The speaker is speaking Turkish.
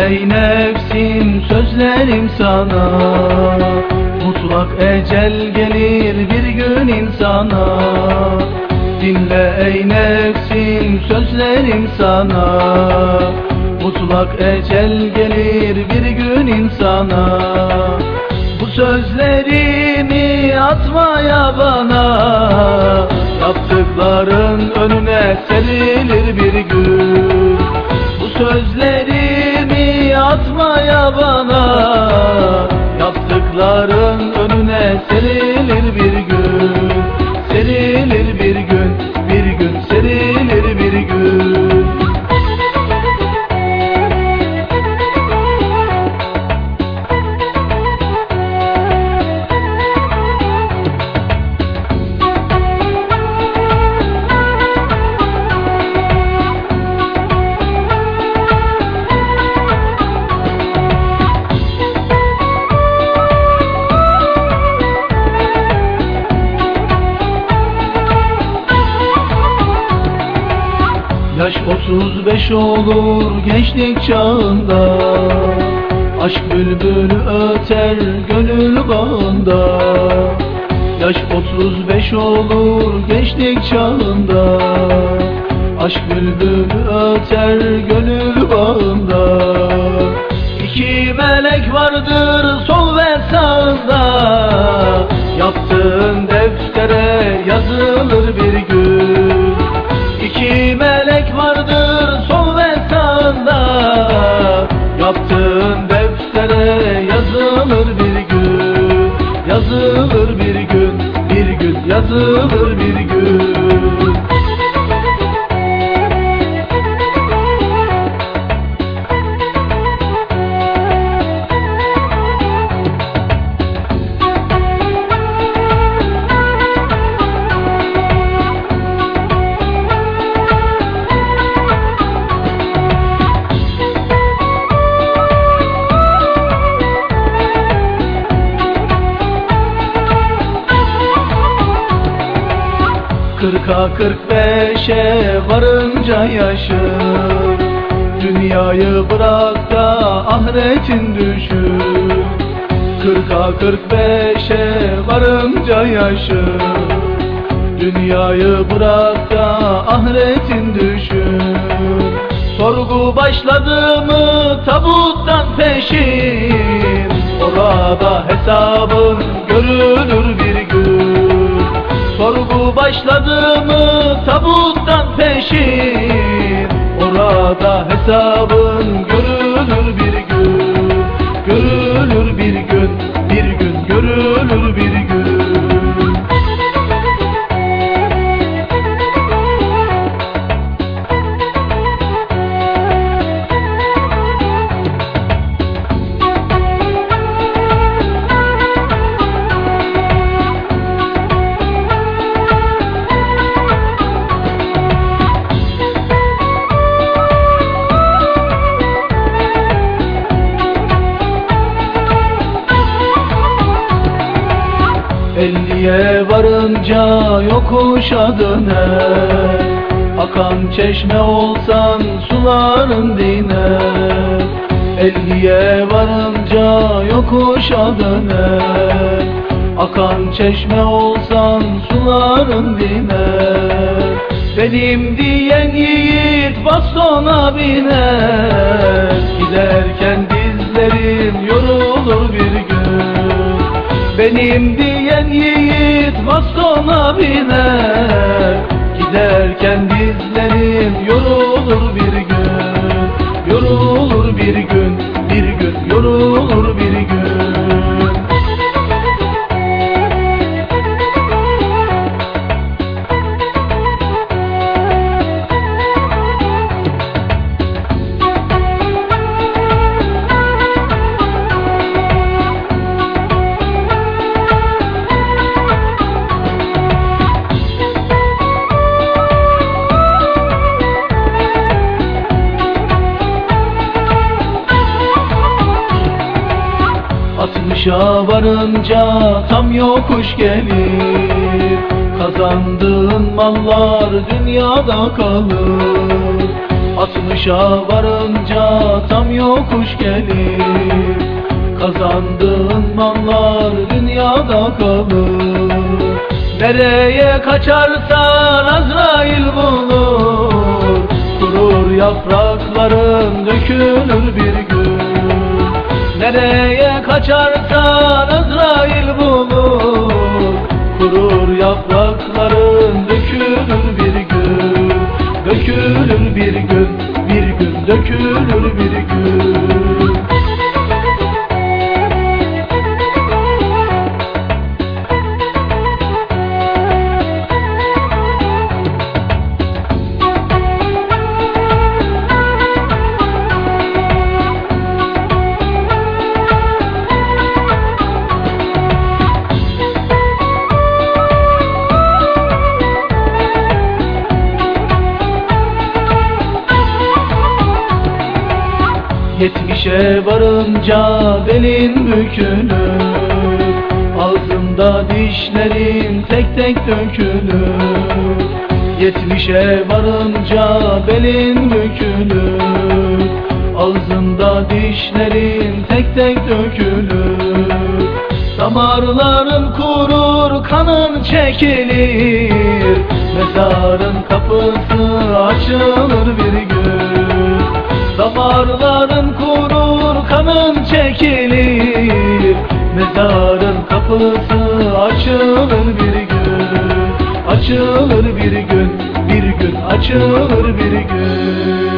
ey nefsim sözlerim sana. Mutlak ecel gelir bir gün insana. Dinle ey nefsim sözlerim sana. Mutlak ecel gelir bir gün insana. Bu sözlerimi atmaya bana. Yaptıkların önüne serilir bir gün. Bu sözlerimi atmaya bana. Yaptıkların Yaş 35 olur gençlik çağında. Aşk bülbülü öter gönül bağında. Yaş 35 olur gençlik çağında. Aşk bülbülü öter gönül bağında. İki melek vardır yaptı Kırka kırk beşe varınca yaşın Dünyayı bırak da ahiretin düşün Kırka kırk beşe varınca yaşın Dünyayı bırak da ahiretin düşün Sorgu başladı mı tabuttan peşin. Orada hesabın görülür başladı mı tabuttan peşin Orada hesabın görülür Elliye varınca yokuşa döner Akan çeşme olsan suların diner Elliye varınca yokuşa döner Akan çeşme olsan suların diner Benim diyen yiğit bastona biner Giderken dizlerim yorulur bir gün benim diyen yiğit bastona biner. Giderken dizlerim yorulur bir Altmışa varınca tam yokuş gelir. Kazandığın mallar dünyada kalır. Altmışa varınca tam yokuş gelir. Kazandığın mallar dünyada kalır. Nereye kaçarsan Azrail bulur. Kurur yaprakların dökülür Nereye kaçarsan Azrail bulur Kurur yaprakların Yetmişe varınca belin bükülür. Ağzında dişlerin tek tek dökülür. Yetmişe varınca belin bükülür. Ağzında dişlerin tek tek dökülür. Damarların kurur, kanın çekilir. Mezarın kapısı açılır bir Damarların kurur, kanın çekilir. Mezarın kapısı açılır bir gün. Açılır bir gün, bir gün açılır bir gün